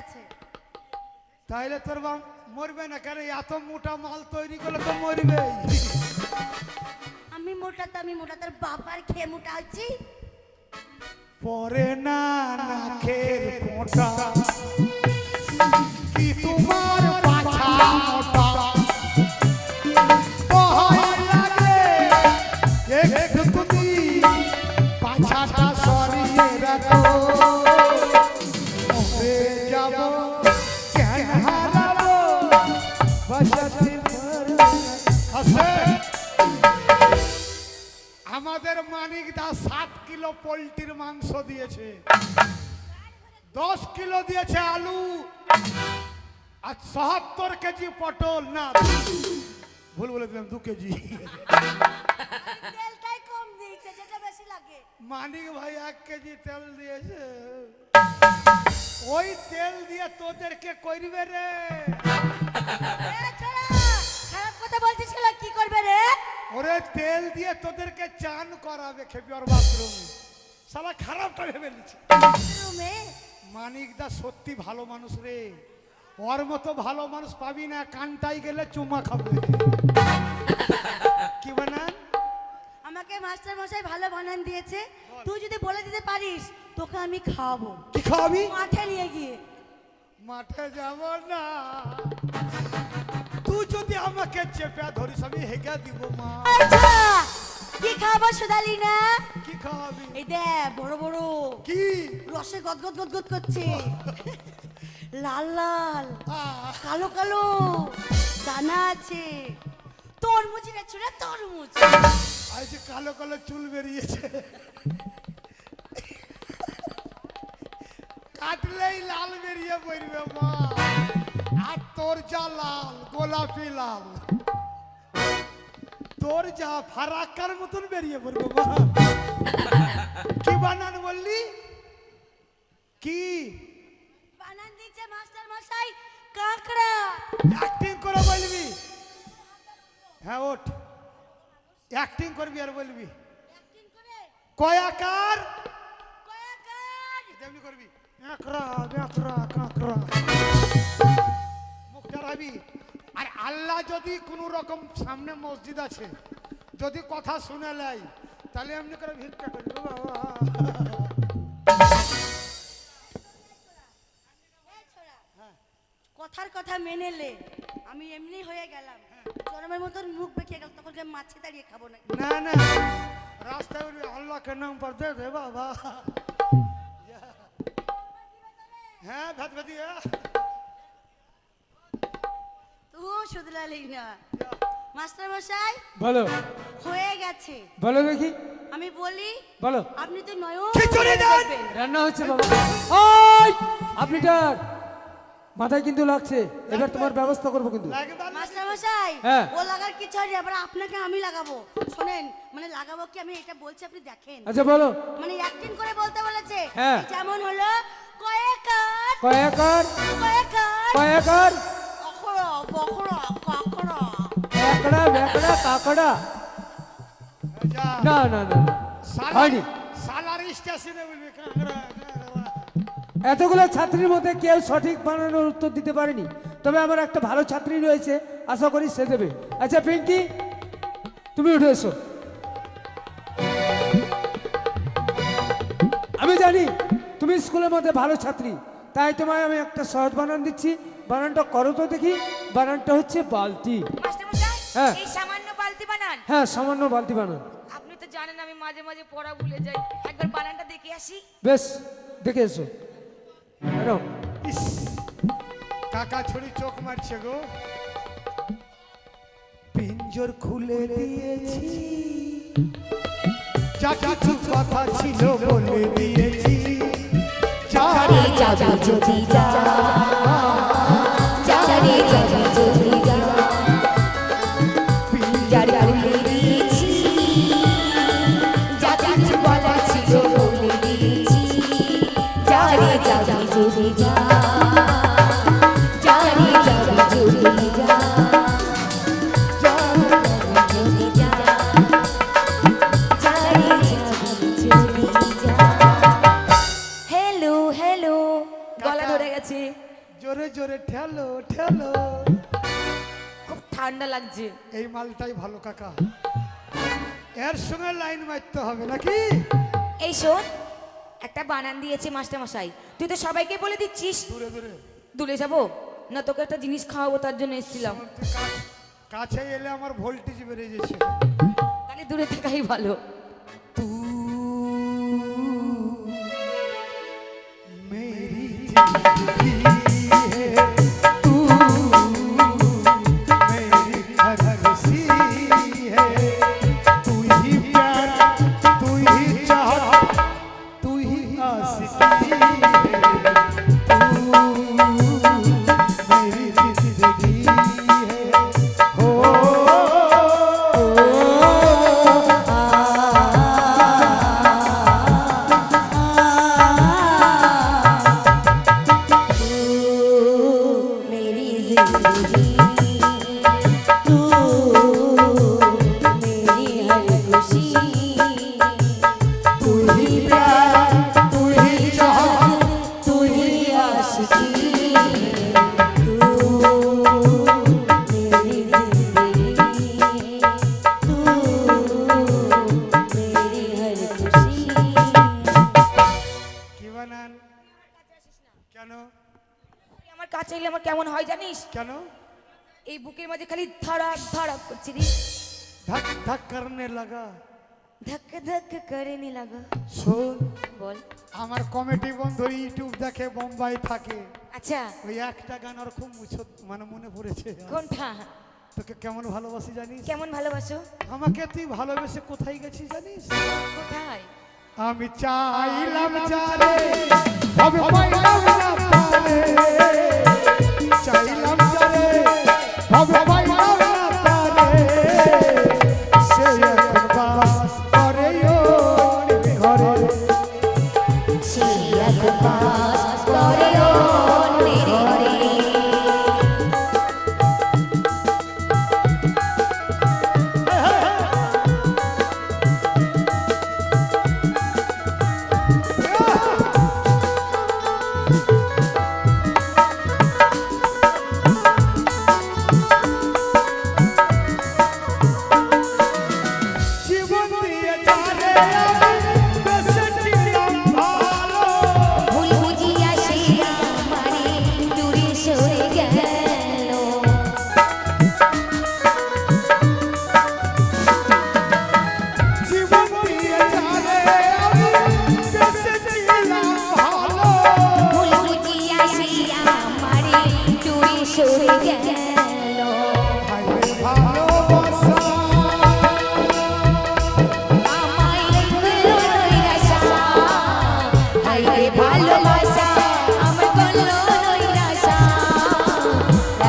আছে তাইলে তোর বাম মরবে না কেন? এত মোটা মাল তৈরি করলে তো মরবে। আমি মোটা তো আমি মোটা তোর বাবার খেয়ে মোটা হচ্ছি। পরে না নাকের মোটা। কি তোমার পাছা মোটা? আমাদের মানিক দা সাত কিলো পোলট্রির মাংস দিয়েছে। দশ কিলো দিয়েছে আলু। আর সহাত্তর কেজি পটল। না ভুল বলে দিলাম দু কেজি। তেলটাই কম দিয়েছে যেটা বেশি লাগে। মানিক ভাই এক কেজি তেল দিয়েছে। ওই তেল দিয়ে তোদেরকে করবে রে। খারাপ কথা বলছিস কি করবে রে? ওরে তেল দিয়ে তোদেরকে চান করাবে খেপি ওর বাথরুম। সালা খারাপটা ভেবে নিচ্ছে। রুমে মানিক দা সত্যি ভালো মানুষ রে। ওর মতো ভালো মানুষ পাবি না কানটাই গেলে চুমা খাবে। কি বানান? আমাকে মাস্টার মশাই ভালো বানান দিয়েছে। তুই যদি বলে দিতে পারিস তোকে আমি খাওয়াবো। কি খাওয়াবি? মাঠে নিয়ে গিয়ে। মাঠে যাব না। তুই যদি আমাকে চেপে ধরিস আমি হেগে দিব মা। আচ্ছা কি খাওয়াবো সুদালি না? কি খাওয়াবি এই দেখ বড় বড়। কি? রসে গদগদ গদগদ করছে। লাল লাল কালো কালো দানা আছে। তরমুজ রে ছোড়া তরমুজ? আজ যে কালো কালো চুল বেরিয়েছে। কাটলেই লাল বেরিয়ে পড়বে মা। আর তোর যা লাল গোলাপি লাল তোর যা ফারাক্কার মতন বেরিয়ে পড়বে কি বানান বললি? কি? বানান দিচ্ছে মাস্টার মশাই কাঁকড়া। অ্যাক্টিং করে বলবি? হ্যাঁ ওঠ। অ্যাক্টিং করবি আর বলবি? কয়াকার করবি। কাঁকড়া কাঁকড়া কাঁকড়া। আল্লাহ যদি কোনো রকম সামনে মসজিদ আছে যদি কথা শুনে লাই তাহলে এমনি করে ভিক্ষা করবি বাবা কথার কথা মেনে লে। আমি এমনি হয়ে গেলাম। জনমের মতন মুখ বেঁকে গেল তখন আমি মাছে দাঁড়িয়ে খাব না না না রাস্তায় আল্লাহ কে নাম পর দে বাবা। হ্যাঁ ভাত তুই শুধলালি না। মাস্টার মশাই বলো। হয়ে গেছে। বলো দেখি। আমি বলি বলো। আপনি তো নয়ন খিচুড়ি দেন। রান্না হচ্ছে বাবা। ওই আপনি ডাক। মাথায় কিন্তু লাগছে। এবার তোমার ব্যবস্থা করব কিন্তু। মাস্টার মশাই হ্যাঁ। ও লাগার কিছু আবার আপনাকে আমি লাগাবো। শোনেন মানে লাগাবো কি আমি এটা বলছি আপনি দেখেন। আচ্ছা বলো। মানে অ্যাক্টিং করে বলতে বলেছে। হ্যাঁ। যেমন হলো কয়েকার কয় একর কয়েকার একড়া বেকড়া কাকড়া। না না না। সালার- হয়নি। সালার স্টেশনে বলবি। এতগুলো ছাত্রীর মধ্যে কেউ সঠিক বানানোর উত্তর দিতে পারেনি। তবে আমার একটা ভালো ছাত্রী রয়েছে আশা করি সে দেবে। আচ্ছা পিঙ্কি তুমি উঠে এসো। আমি জানি তুমি স্কুলের মধ্যে ভালো ছাত্রী তাই তোমায় আমি একটা সহজ বানান দিচ্ছি। বানানটা করো তো দেখি। বানানটা হচ্ছে বালতি। হ্যাঁ। এই সামান্য বালতি বানান। হ্যাঁ সামান্য বালতি বানান। আপনি তো জানেন আমি মাঝে মাঝে পড়া ভুলে যাই। একবার বানানটা দেখে আসি। বেশ দেখে এসো। ম্যাডাম। ইস, কাকা ছড়ি চোখ মারছে গো। পিঞ্জর খুলে দিয়েছি। যা কিছু কথা ছিল বলে দিয়েছি। চারে যাবি যদি যা। চারে যাবি যদি জোরে জোরে ঠেলো ঠেলো। খুব ঠান্ডা লাগছে। এই মালটাই ভালো কাকা। এর সঙ্গে লাইন মারতে হবে নাকি? এই শোন একটা বানান দিয়েছে মাস্টার মশাই তুই তো সবাইকে বলে দিচ্ছিস। দূরে দূরে। দূরে যাব? না তোকে একটা জিনিস খাওয়াবো তার জন্য এসেছিলাম। কাছে এলে আমার ভোল্টেজ বেড়ে যাচ্ছে। তাহলে দূরে থাকাই ভালো। मेरी এই বুকের মাঝে খালি ধড়াক ধড়াক করছি রে। ধক ধক করনে লাগা। ধক ধক করনে লাগা। শুন বল। আমার কমেডি বন্ধু ইউটিউব দেখে বোম্বাই থাকে। আচ্ছা। ওই একটা গান আর খুব মুছত মানে মনে পড়েছে। কোনটা? তোকে কেমন ভালোবাসি জানিস? কেমন ভালোবাসো? আমাকে তুই ভালোবেসে কোথায় গেছিস জানিস? কোথায়? আমি চাইলাম চারে। তবে পাইলাম না পারে। হায়রে ভালোবাসা আমার করল নৈরাশা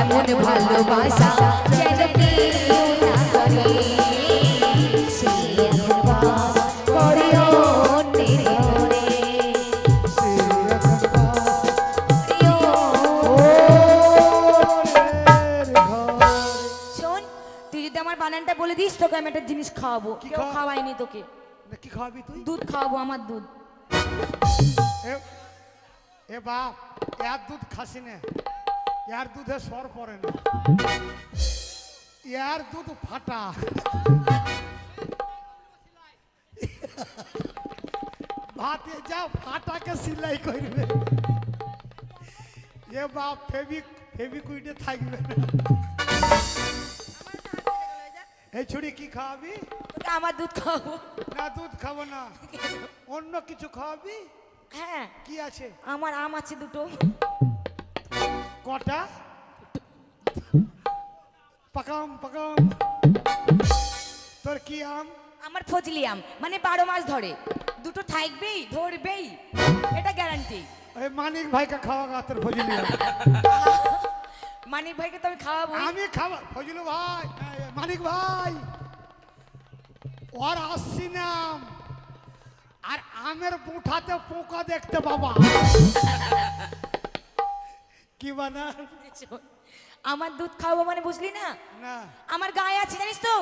এমন ভালোবাসা যেন কেউ না করে। সে এখন বাস করে অন্যের ঘরে সে এখন বাস করে ওরের ঘরে। শোন তুই যদি আমার বানানটা বলে দিস তোকে আমি একটা জিনিস খাওয়াবো। কেউ খাওয়াইনি তোকে। কি খাওয়াবি তুই? দুধ খাওয়াবো আমার দুধ। এ বাপ এর দুধ খাসি না। এর দুধে সর পড়ে না। এর দুধ ফাটা। ভাতে যা ফাটাকে সিলাই করবে। এ বাপ ফেবিক ফেবিকুইটে থাকবে না। এই ছুরি কি খাওয়াবি? আমার দুধ খাওয়াবো। না দুধ খাব না। অন্য কিছু খাওয়াবি? হ্যাঁ। কি আছে? আমার আম আছে দুটো। কটা? পাকাম পাকাম। তোর কি আম? আমার ফজলি আম মানে বারো মাস ধরে। দুটো থাকবেই ধরবেই এটা গ্যারান্টি ওই মানিক ভাইকে খাওয়া গা তোর ফজলি আম। মানিক ভাইকে তো আমি খাওয়াবো আমি খাওয়া ফজলু ভাই মানিক ভাই। ওর আসছি নাম আর আমের মুঠাতে পোকা দেখতে বাবা। কি বানা আমার দুধ খাওয়াবো মানে বুঝলি না? না। আমার গায়ে আছে জানিস তো?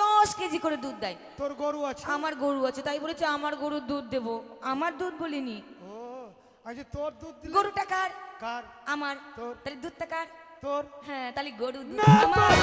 দশ কেজি করে দুধ দেয়। তোর গরু আছে? আমার গরু আছে তাই বলেছে আমার গরুর দুধ দেবো। আমার দুধ বলিনি। ও আচ্ছা তোর দুধ দিলে গরুটা কার? কার? আমার। তোর। তাহলে দুধটা কার? তোর। হ্যাঁ তাহলে গরু দুধ। আমার।